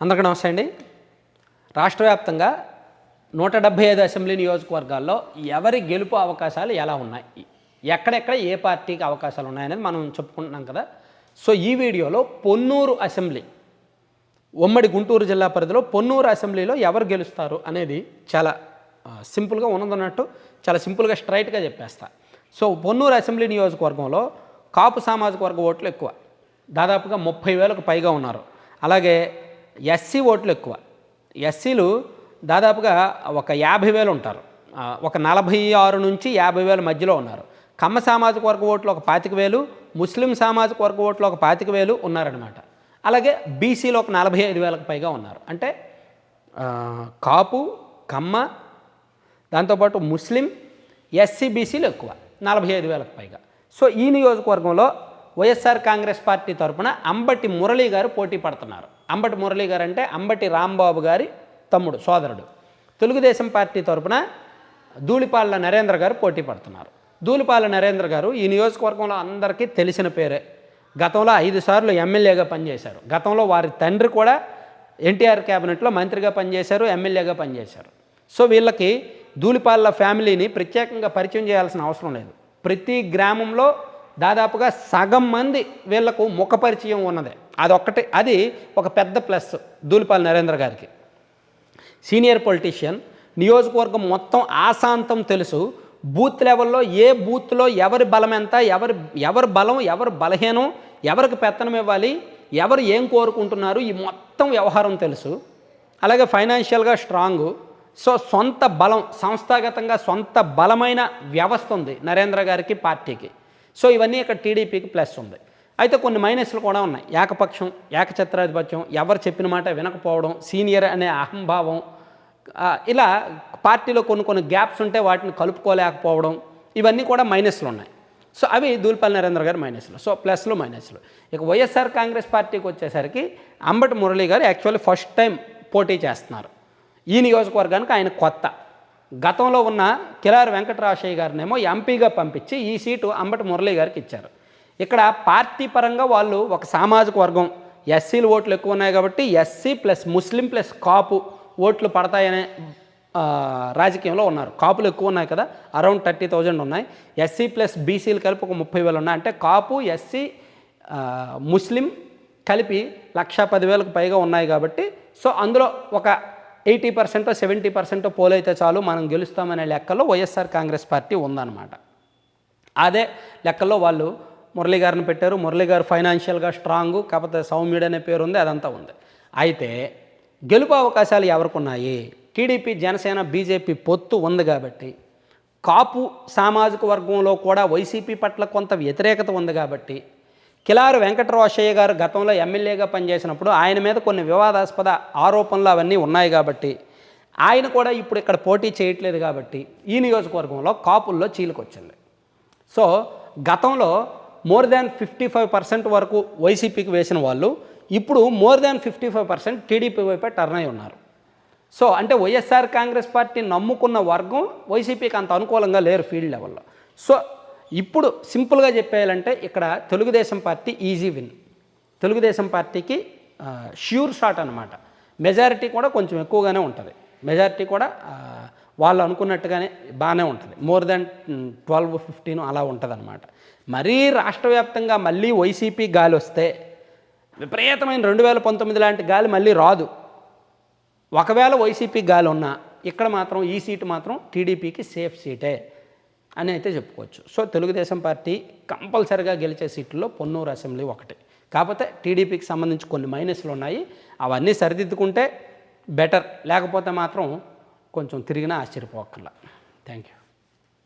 అందరికీ నమస్తే అండి. రాష్ట్ర వ్యాప్తంగా నూట డెబ్బై ఐదు అసెంబ్లీ నియోజకవర్గాల్లో ఎవరి గెలుపు అవకాశాలు ఎలా ఉన్నాయి? ఎక్కడెక్కడ ఏ పార్టీకి అవకాశాలు ఉన్నాయనేది మనం చెప్పుకుంటున్నాం కదా. సో ఈ వీడియోలో పొన్నూరు అసెంబ్లీ ఉమ్మడి గుంటూరు జిల్లా పరిధిలో పొన్నూరు అసెంబ్లీలో ఎవరు గెలుస్తారు అనేది చాలా సింపుల్గా ఉన్నదన్నట్టు చాలా సింపుల్గా స్ట్రైట్గా చెప్పేస్తా. సో పొన్నూరు అసెంబ్లీ నియోజకవర్గంలో కాపు సామాజిక వర్గ ఓట్లు ఎక్కువ. దాదాపుగా ముప్పై వేలకు పైగా ఉన్నారు. అలాగే ఎస్సీ ఓట్లు ఎక్కువ. ఎస్సీలు దాదాపుగా ఒక యాభై వేలు ఉంటారు. ఒక నలభై ఆరు నుంచి యాభై వేల మధ్యలో ఉన్నారు. కమ్మ సామాజిక వర్గ ఓట్లు ఒక పాతిక వేలు ముస్లిం సామాజిక వర్గ ఓట్లు ఒక పాతిక వేలు ఉన్నారనమాట అలాగే బీసీలో ఒక నలభై ఐదు వేలకు పైగా ఉన్నారు. అంటే కాపు కమ్మ దాంతోపాటు ముస్లిం ఎస్సీ బీసీలు ఎక్కువ నలభై ఐదు వేలకు పైగా. సో ఈ నియోజకవర్గంలో వైఎస్ఆర్ కాంగ్రెస్ పార్టీ తరపున అంబటి మురళీ గారు పోటీ పడుతున్నారు. అంబటి మురళీ గారు అంటే అంబటి రాంబాబు గారి తమ్ముడు సోదరుడు. తెలుగుదేశం పార్టీ తరఫున ధూళిపాళ్ళ నరేంద్ర గారు పోటీ పడుతున్నారు. ధూళిపాళ్ళ నరేంద్ర గారు ఈ నియోజకవర్గంలో అందరికీ తెలిసిన పేరే. గతంలో ఐదు సార్లు ఎమ్మెల్యేగా పనిచేశారు. గతంలో వారి తండ్రి కూడా ఎన్టీఆర్ క్యాబినెట్లో మంత్రిగా పనిచేశారు ఎమ్మెల్యేగా పనిచేశారు. సో వీళ్ళకి ధూళిపాళ్ళ ఫ్యామిలీని ప్రత్యేకంగా పరిచయం చేయాల్సిన అవసరం లేదు. ప్రతి గ్రామంలో దాదాపుగా సగం మంది వీళ్ళకు ముఖ పరిచయం ఉన్నది. అదొక్కటి. అది ఒక పెద్ద ప్లస్ దూలిపాల్ నరేంద్ర గారికి. సీనియర్ పొలిటీషియన్ నియోజకవర్గం మొత్తం ఆశాంతం తెలుసు. బూత్ లెవెల్లో ఏ బూత్లో ఎవరి బలం ఎంత ఎవరి ఎవరి బలం ఎవరి బలహీనం ఎవరికి పెత్తనం ఇవ్వాలి ఎవరు ఏం కోరుకుంటున్నారు ఈ మొత్తం వ్యవహారం తెలుసు. అలాగే ఫైనాన్షియల్గా స్ట్రాంగ్. సో సొంత బలం సంస్థాగతంగా సొంత బలమైన వ్యవస్థ ఉంది నరేంద్ర గారికి పార్టీకి. సో ఇవన్నీ ఇక్కడ టీడీపీకి ప్లస్ ఉంది. అయితే కొన్ని మైనస్లు కూడా ఉన్నాయి. ఏకపక్షం ఏకఛత్రాధిపత్యం ఎవరు చెప్పిన మాట వినకపోవడం సీనియర్ అనే అహంభావం ఇలా పార్టీలో కొన్ని కొన్ని గ్యాప్స్ ఉంటే వాటిని కలుపుకోలేకపోవడం ఇవన్నీ కూడా మైనస్లు ఉన్నాయి. సో అవి దూల్పల్లి నరేంద్ర గారు మైనస్లు. సో ప్లస్లు మైనస్లు. ఇక వైఎస్ఆర్ కాంగ్రెస్ పార్టీకి వచ్చేసరికి అంబటి మురళి గారు యాక్చువల్లీ ఫస్ట్ టైం పోటీ చేస్తున్నారు. ఈ నియోజకవర్గానికి ఆయన కొత్త. గతంలో ఉన్న కిలారి వెంకటరాశయ్య గారినేమో ఎంపీగా పంపించి ఈ సీటు అంబటి మురళి గారికి ఇచ్చారు. ఇక్కడ పార్టీ పరంగా వాళ్ళు ఒక సామాజిక వర్గం. ఎస్సీలు ఓట్లు ఎక్కువ ఉన్నాయి కాబట్టి SC plus Muslim plus Kapu ఓట్లు పడతాయనే రాజకీయంలో ఉన్నారు. కాపులు ఎక్కువ ఉన్నాయి కదా అరౌండ్ థర్టీ థౌజండ్ ఉన్నాయి. ఎస్సీ ప్లస్ బీసీలు కలిపి ఒక ముప్పై వేలు ఉన్నాయి. అంటే కాపు ఎస్సీ ముస్లిం కలిపి లక్ష పదివేలకు పైగా ఉన్నాయి కాబట్టి సో అందులో ఒక ఎయిటీ పర్సెంట్ సెవెంటీ పర్సెంట్ పోలైతే చాలు. మనం గెలుస్తామనే లెక్కలో వైఎస్ఆర్ కాంగ్రెస్ పార్టీ ఉందన్నమాట. అదే లెక్కల్లో వాళ్ళు మురళీ గారిని పెట్టారు. మురళీ గారు ఫైనాన్షియల్గా స్ట్రాంగ్ కాకపోతే సౌమ్యుడు అనే పేరు ఉంది అదంతా ఉంది. అయితే గెలుపు అవకాశాలు ఎవరికి ఉన్నాయి టీడీపీ జనసేన బీజేపీ పొత్తు ఉంది కాబట్టి కాపు సామాజిక వర్గంలో కూడా వైసీపీ పట్ల కొంత వ్యతిరేకత ఉంది కాబట్టి కిలారు వెంకటరోషయ్య గారు గతంలో ఎమ్మెల్యేగా పనిచేసినప్పుడు ఆయన మీద కొన్ని వివాదాస్పద ఆరోపణలు అవన్నీ ఉన్నాయి కాబట్టి ఆయన కూడా ఇప్పుడు ఇక్కడ పోటీ చేయట్లేదు కాబట్టి ఈ నియోజకవర్గంలో కాపుల్లో చీలికొచ్చింది. సో గతంలో more than fifty five percent వరకు వైసీపీకి వేసిన వాళ్ళు ఇప్పుడు more than fifty five percent TDP వైపే టర్న్ అయి ఉన్నారు. సో అంటే వైఎస్ఆర్ కాంగ్రెస్ పార్టీ నమ్ముకున్న వర్గం వైసీపీకి అంత అనుకూలంగా లేరు ఫీల్డ్ లెవెల్లో. సో ఇప్పుడు సింపుల్గా చెప్పేయాలంటే ఇక్కడ Telugudesam party easy win. Telugudesam పార్టీకి ష్యూర్ షాట్ అనమాట మెజారిటీ కూడా కొంచెం ఎక్కువగానే ఉంటుంది. మెజారిటీ కూడా వాళ్ళు అనుకున్నట్టుగానే బాగానే ఉంటుంది. మోర్ దెన్ ట్వెల్వ్ ఫిఫ్టీన్ అలా ఉంటుంది అనమాట మరీ రాష్ట్ర వ్యాప్తంగా మళ్ళీ వైసీపీ గాలి వస్తే విపరీతమైన రెండు వేల పంతొమ్మిది లాంటి గాలి మళ్ళీ రాదు. ఒకవేళ వైసీపీ గాలి ఉన్నా ఇక్కడ మాత్రం ఈ సీటు మాత్రం టీడీపీకి సేఫ్ సీటే అని అయితే చెప్పుకోవచ్చు. సో తెలుగుదేశం పార్టీ కంపల్సరిగా గెలిచే సీట్లలో పొన్నూరు అసెంబ్లీ ఒకటి. కాకపోతే టీడీపీకి సంబంధించి కొన్ని మైనస్లు ఉన్నాయి. అవన్నీ సరిదిద్దుకుంటే బెటర్. లేకపోతే మాత్రం కొంచెం తిరిగినా ఆశ్చర్యపోకర్లా థ్యాంక్ యూ.